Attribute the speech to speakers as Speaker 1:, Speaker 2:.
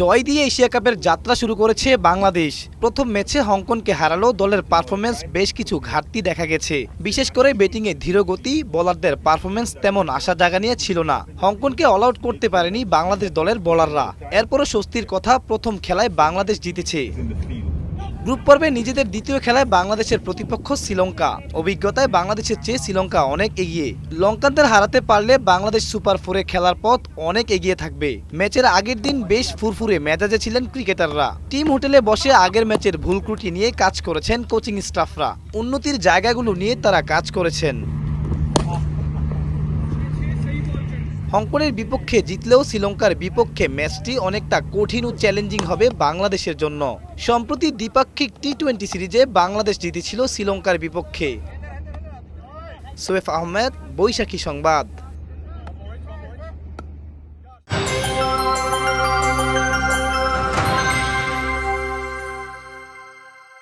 Speaker 1: জয় দিয়ে এশিয়া কাপের যাত্রা শুরু করেছে বাংলাদেশ। প্রথম ম্যাচে হংকংকে হারালো দলের পারফরমেন্স বেশ কিছু ঘাটতি দেখা গেছে। বিশেষ করে ব্যাটিংয়ে ধীরগতি বোলারদের পারফরমেন্স তেমন আশা জাগা নিয়ে ছিল না। হংকংকে অল আউট করতে পারেনি বাংলাদেশ দলের বোলাররা। এরপরও স্বস্তির কথা, প্রথম খেলায় বাংলাদেশ জিতেছে। গ্রুপ পর্বে নিজেদের দ্বিতীয় খেলায় বাংলাদেশের প্রতিপক্ষ শ্রীলঙ্কা। অভিজ্ঞতায় বাংলাদেশের চেয়ে শ্রীলঙ্কা অনেক এগিয়ে। লঙ্কানদের হারাতে পারলে বাংলাদেশ সুপার ফোরে খেলার পথ অনেক এগিয়ে থাকবে। ম্যাচের আগের দিন বেশ ফুরফুরে মেজাজে ছিলেন ক্রিকেটাররা। টিম হোটেলে বসে আগের ম্যাচের ভুল ক্রুটি নিয়ে কাজ করেছেন কোচিং স্টাফরা। উন্নতির জায়গাগুলো নিয়ে তারা কাজ করেছেন। হংকংয়ের বিপক্ষে জিতলেও শ্রীলঙ্কার বিপক্ষে ম্যাচটি অনেকটা কঠিন ও চ্যালেঞ্জিং হবে বাংলাদেশের জন্য। সম্প্রতি দ্বিপাক্ষিক টি টোয়েন্টি সিরিজে বাংলাদেশ জিতেছিল শ্রীলঙ্কার বিপক্ষে। সোয়েফ আহমেদ, বৈশাখী সংবাদ।